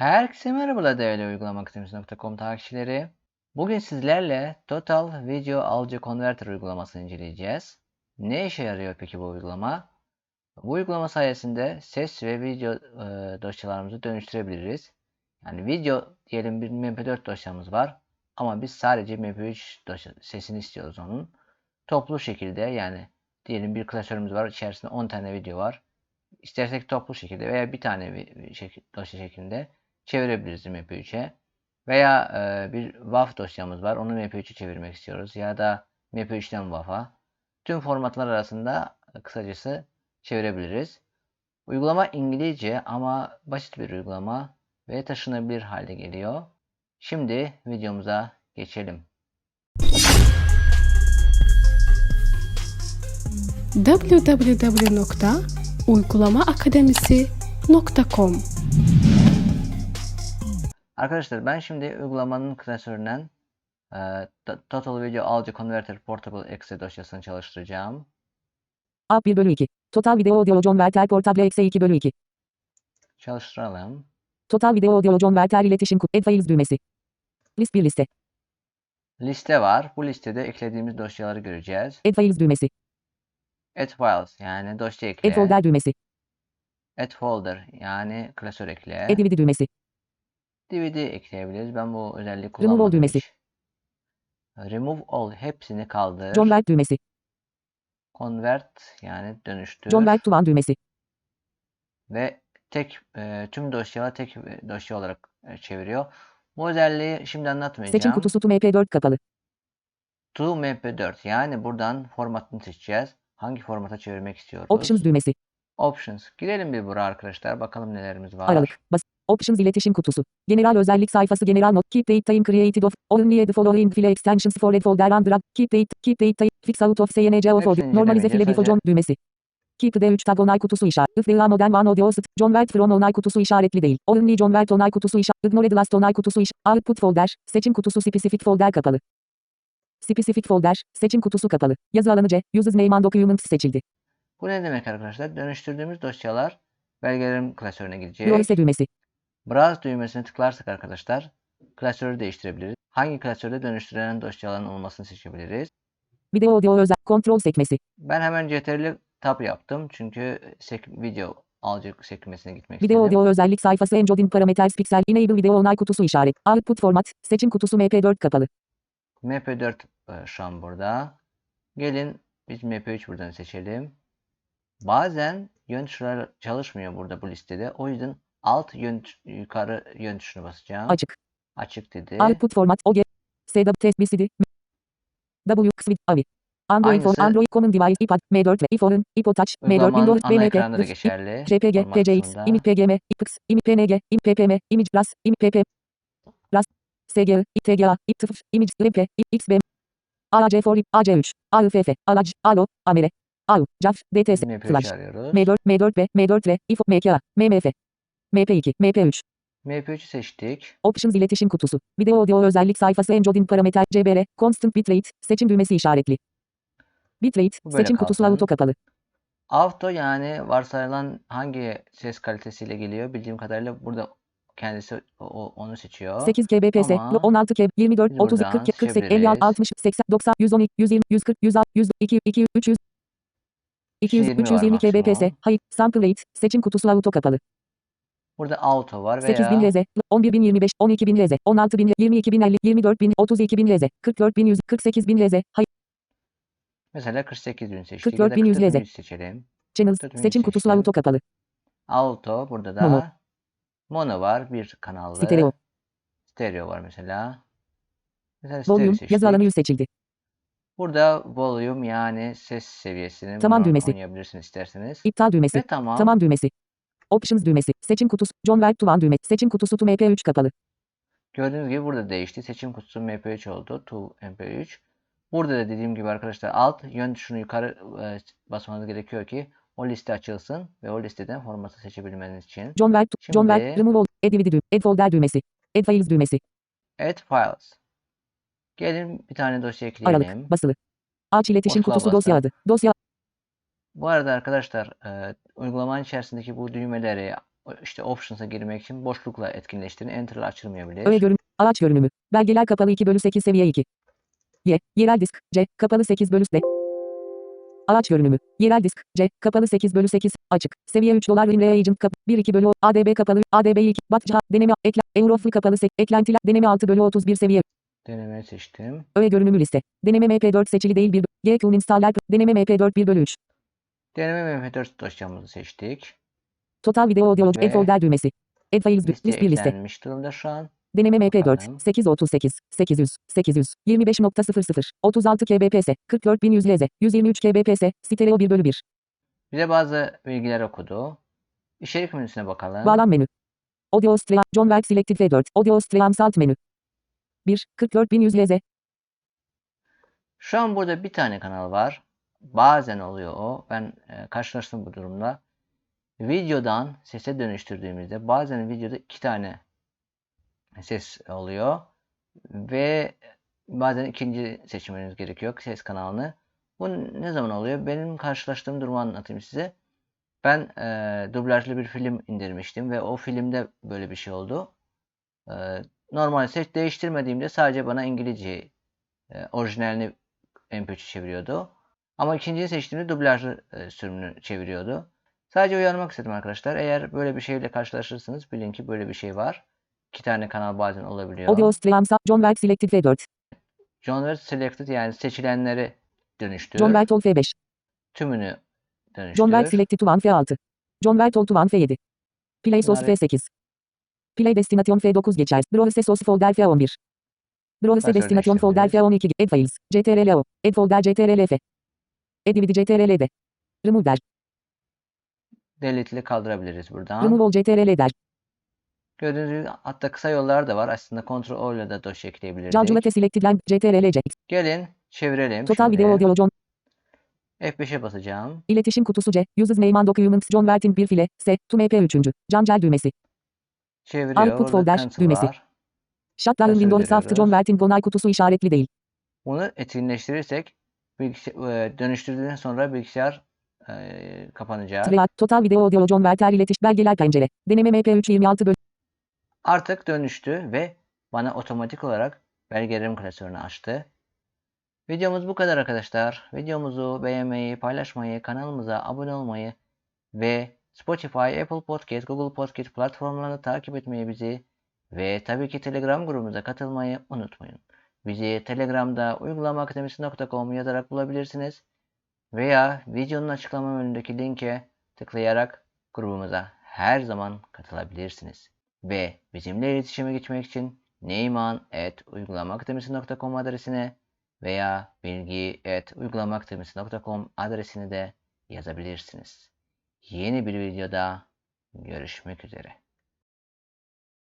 Herkese merhabalar değerli uygulamaakademisi.com takipçileri. Bugün sizlerle Total Video Audio Converter uygulamasını inceleyeceğiz. Ne işe yarıyor peki bu uygulama? Bu uygulama sayesinde ses ve video e, dosyalarımızı dönüştürebiliriz. Yani video diyelim bir mp4 dosyamız var ama biz sadece mp3 dosya, sesini istiyoruz onun. Toplu şekilde yani diyelim bir klasörümüz var içerisinde 10 tane video var. İstersek toplu şekilde veya bir tane bir şekil, dosya şeklinde çevirebiliriz mp3'e. Veya e, bir WAV dosyamız var. Onu mp3'e çevirmek istiyoruz. Ya da mp3'ten WAV'a. Tüm formatlar arasında e, kısacası çevirebiliriz. Uygulama İngilizce ama basit bir uygulama ve taşınabilir hale geliyor. Şimdi videomuza geçelim. www.uygulamaakademisi.com Arkadaşlar ben şimdi uygulamanın klasöründen e, Total Video Audio Converter Portable Exe dosyasını çalıştıracağım. A 1 bölü 2. Total Video Audio John Verter Portable Exe 2 bölü 2. Çalıştıralım. Total Video Audio John Verter iletişim kutu. Add Files düğmesi. List bir liste. Liste var. Bu listede eklediğimiz dosyaları göreceğiz. Add Files düğmesi. Add files yani dosya ekle. Add Folder düğmesi. Add folder yani klasör ekle. Add DVD düğmesi. DVD ekleyebiliriz. Ben bu özelliği Remove all kullanmadım düğmesi. hiç. Remove all hepsini kaldır. John düğmesi. Convert yani dönüştür. John Vert Tuvan düğmesi. Ve tek e, tüm dosyaları tek dosya olarak e, çeviriyor. Bu özelliği şimdi anlatmayacağım. Seçim kutusu Tum MP4 kapalı. To mp4 yani buradan formatını seçeceğiz. Hangi formata çevirmek istiyoruz? Options düğmesi. Options. Girelim bir buraya arkadaşlar. Bakalım nelerimiz var. Aralık. Bas. Options iletişim kutusu. General özellik sayfası General Not. Keep date time created of. Only the following file extensions for red folder and drag. Keep date. Keep date time. Fix out of CNC of audio. Normalize file before John düğmesi. Keep the 3 tag onay kutusu işaret. If the modern one audio st- John Wert from onay kutusu işaretli değil. Only John Wert onay kutusu işaret. Ignored last onay kutusu iş. Output folder. Seçim kutusu specific folder kapalı. Specific folder. Seçim kutusu kapalı. Yazı alanı C. Uses name and documents seçildi. Bu ne demek arkadaşlar? Dönüştürdüğümüz dosyalar belgelerim klasörüne gidecek. Browse düğmesi. Browse düğmesine tıklarsak arkadaşlar klasörü değiştirebiliriz. Hangi klasörde dönüştürülen dosyaların olmasını seçebiliriz. Video audio özel. Kontrol sekmesi. Ben hemen CTRL tab yaptım çünkü sek video alacak sekmesine gitmek Video istedim. audio özellik sayfası Encoding Parameters Pixel Enable Video onay kutusu işaret. Output format. Seçim kutusu MP4 kapalı. MP4 e, şu an burada. Gelin biz MP3 buradan seçelim. Bazen yön çalışmıyor burada bu listede. O yüzden alt yön yukarı yön tuşuna basacağım. Açık. Açık dedi. Output format OG. SW test BCD. W Xvid AVI. Android phone, Aynısı- Android Common Device, iPad, M4 ve iPhone, iPod Touch, M4, Uygulamanın Windows, BMP. JPG, kısmında. IMIG PGM, IPX, IMIG PNG, IMIG PPM, Image Plus, IMIG PP, Plus, SGA, ITGA, IPTF, Image LP, XBM, AAC4, AC3, AIFF, ALAC, ALO, AMERE, AU, JAF, DTS, MP3 Flash, arıyoruz. M4, M4B, M4R, IFO, MKA, MMF, MP2, MP3, MP3'ü seçtik. Options iletişim kutusu. Video audio özellik sayfası Encoding parameter CBR, Constant Bitrate, seçim düğmesi işaretli. Bitrate, böyle seçim kutusu auto kapalı. Auto yani varsayılan hangi ses kalitesiyle geliyor bildiğim kadarıyla burada kendisi o, onu seçiyor. 8 kbps, Ama 16 kb, 24, biz 30, buradan 40, 48, 50, seçebiliriz. 60, 80, 90, 112, 120, 140, 160, 100, 2, 2, 300, 200, 120 var 320 kbps, hayır, sample rate, seçim kutusu auto kapalı. Burada auto var 8000 veya leze, 11025, 12000 leze, 16000, 22050, 24000, 32000 leze, 44100, 48000 leze, hayır, mesela 48 bin seçtik. Ya da 44100 leze. 44100 seçelim. channels, 44100 seçim kutusu auto kapalı. Auto burada da Mono. mono var bir kanallı. Stereo. Stereo var mesela. Mesela stereo seçtik. yazı alanı 100 seçildi. Burada volume yani ses seviyesini Tamam düğmesi. oynayabilirsiniz isterseniz. İptal düğmesi. Ve tamam. Tamam düğmesi. Options düğmesi. Seçim kutusu. John Wert Tuvan düğmesi. Seçim kutusu tu MP3 kapalı. Gördüğünüz gibi burada değişti. Seçim kutusu MP3 oldu. To MP3. Burada da dediğim gibi arkadaşlar alt yön tuşunu yukarı e, basmanız gerekiyor ki o liste açılsın ve o listeden formatı seçebilmeniz için. John John Şimdi- Wert, Remove All, Add DVD düğmesi. Add Folder düğmesi. Add Files düğmesi. Add files. Gelin bir tane dosya ekleyelim. Aralık, basılı. Aç iletişim Boşluğa kutusu dosya bastım. adı. Dosya Bu arada arkadaşlar e, uygulamanın içerisindeki bu düğmeleri işte Options'a girmek için boşlukla etkinleştirin. Enter ile açılmayabilir. Öğe görün. Araç görünümü. Belgeler kapalı 2 bölü 8 seviye 2. Y. Yerel disk. C. Kapalı 8 bölü D. Araç görünümü. Yerel disk. C. Kapalı 8 bölü 8. Açık. Seviye 3 dolar Rimre Agent kap 1 2 bölü O. ADB kapalı. ADB 2. Batça. Deneme. Ekle. Euroflu kapalı 8. Eklentiler. Deneme 6 bölü 31 seviye. Deneme seçtim. Öğe görünümü liste. Deneme MP4 seçili değil 1. GQ'un installer. Deneme MP4 1 bölü 3. Deneme MP4 dosyamızı seçtik. Total video audio Ve add folder düğmesi. Add files Liste list bir liste. durumda şu an. Deneme MP4 Bakalım. 838 800 800 25.00 36 kbps 44100 lz 123 kbps stereo 1 bölü 1 Bize bazı bilgiler okudu. İçerik menüsüne bakalım. Bağlam menü. Audio stream John Welk Selected V4 Audio stream salt menü 1 44100 lz Şu an burada bir tane kanal var. Bazen oluyor o. Ben e, karşılaştım bu durumda. Videodan sese dönüştürdüğümüzde bazen videoda iki tane ses oluyor. Ve bazen ikinci seçmeniz gerekiyor ses kanalını. Bu ne zaman oluyor? Benim karşılaştığım durumu anlatayım size. Ben e, dublajlı bir film indirmiştim ve o filmde böyle bir şey oldu. E, normal ses değiştirmediğimde sadece bana İngilizce e, orijinalini MP3'ü çeviriyordu. Ama ikinciyi seçtiğimde dublajlı e, sürümünü çeviriyordu. Sadece uyarmak istedim arkadaşlar. Eğer böyle bir şeyle karşılaşırsanız bilin ki böyle bir şey var. İki tane kanal bazen olabiliyor. Audio stream John Welk Selected V4 John West Selected yani seçilenleri dönüştür. John Welk Tol F5 Tümünü dönüştür. John Welk Selected to 1 F6 John Tol to 1 F7 Play Source Bunları- F8 Play Destination F9 geçer Browse Source Folder F11 Browse Destination Folder değiştirebiliriz. F12 Add Files CTRL-O Add Folder CTRL-F Add DVD CTRL-D Remove der Delete'li kaldırabiliriz buradan. Remove all CTRL der Gördüğünüz gibi hatta kısa yollar da var. Aslında Ctrl O ile de dosya ekleyebilirdik. Calculate Selected Line CTRL-C Gelin çevirelim. Total şimdi. Video Audio John F5'e basacağım. İletişim kutusu C Uses Name and Documents John Welting bir file S to MP 3. Cancel düğmesi Çeviriyor. Output folder düğmesi. var. Shutdown Windows After John? Welting onay kutusu işaretli değil Bunu etkinleştirirsek bilgisayar, e, dönüştürdükten sonra bilgisayar e, kapanacak. Triad Total Video Audio John Welter iletiş belgeler pencere Deneme MP 3 26 bölü Artık dönüştü ve bana otomatik olarak belgelerim klasörünü açtı. Videomuz bu kadar arkadaşlar. Videomuzu beğenmeyi, paylaşmayı, kanalımıza abone olmayı ve Spotify, Apple Podcast, Google Podcast platformlarını takip etmeyi bizi ve tabii ki Telegram grubumuza katılmayı unutmayın. Bizi Telegram'da uygulamaakademisi.com yazarak bulabilirsiniz veya videonun açıklama bölümündeki linke tıklayarak grubumuza her zaman katılabilirsiniz. Ve bizimle iletişime geçmek için neyman.uygulamaakademisi.com adresine veya bilgi.uygulamaakademisi.com adresine de yazabilirsiniz. Yeni bir videoda görüşmek üzere.